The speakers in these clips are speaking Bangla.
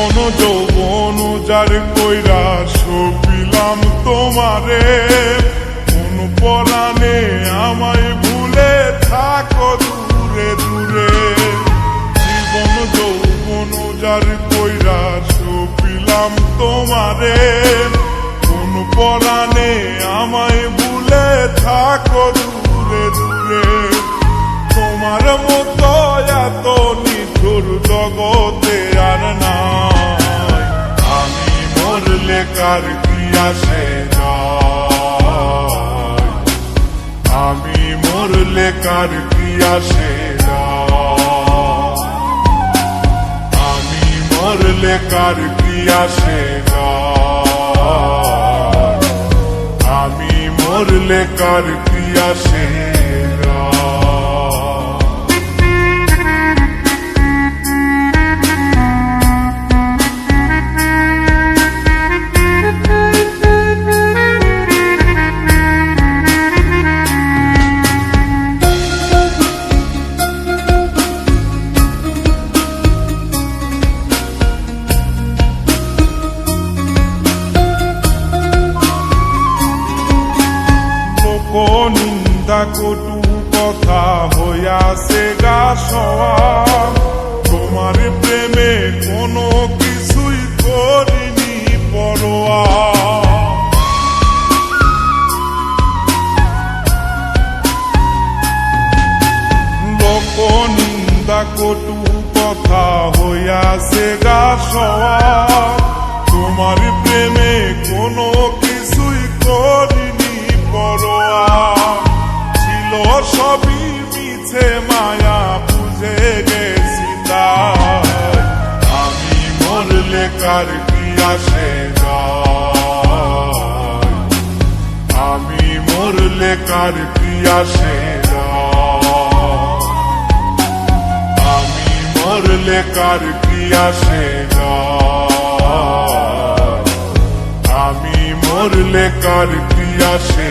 জীবন যৌবন যার কইরা সপিলাম তোমারে। কার কি আসে যায় আমি মরলে কার কি আসে যায় আমি মরলে কার কি আসে যায় আমি মরলে কার কি আসে কটু কথা হইয়াছে গা সওয়া। তোমার প্রেমে কোনো কিছুই করিনি নিন্দা কটু কথা হইয়াছে গা সওয়া। তোমার প্রেমে কোনো সবই মিছে মায়া বুঝে গেছি তাই। আমি মরলে কার কি আসে আমি মরলে কার কি আসে আমি মরলে কার কি আসে আমি মরলে কার কি আসে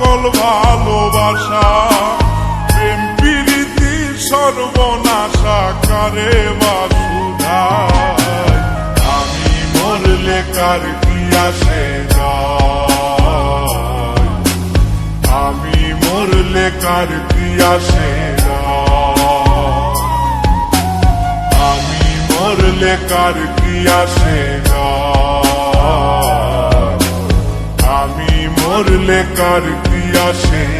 সকল ভালোবাসা। প্রেম প্রীতি সর্বনাশা করে বাসুধায়। আমি মরলে কার কি আসে আমি মরলে কার কি আসে আমি মরলে কার কি আসে আমি মরলে কার কি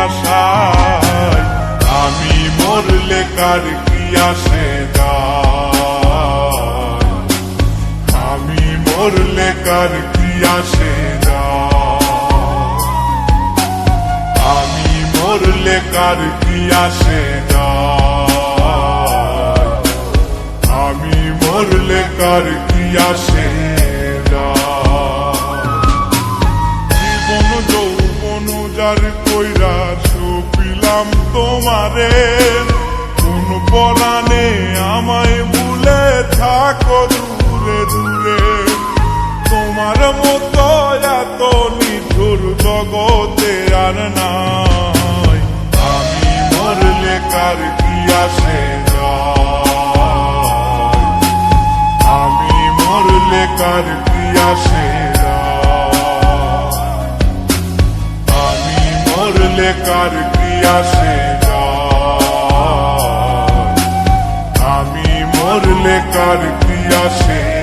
আশায় আমি মরলে কার কি আসে আমি মরলে কার কি আসে আমি মরলে কার কি আসে আমি মরলে কার কি আসে জীবন যৌবন সুপিলাম তোমারে। কোন পরাণে আমায় ভুলে থাকো দূরে দূরে। তোমার মতো এত নিঠুর জগতে আর নাই। আমি মরলে কার কি আসে আমি মরলে কার কি আসে আমি মরলে কার আসে আমি মরলে কার কি আসে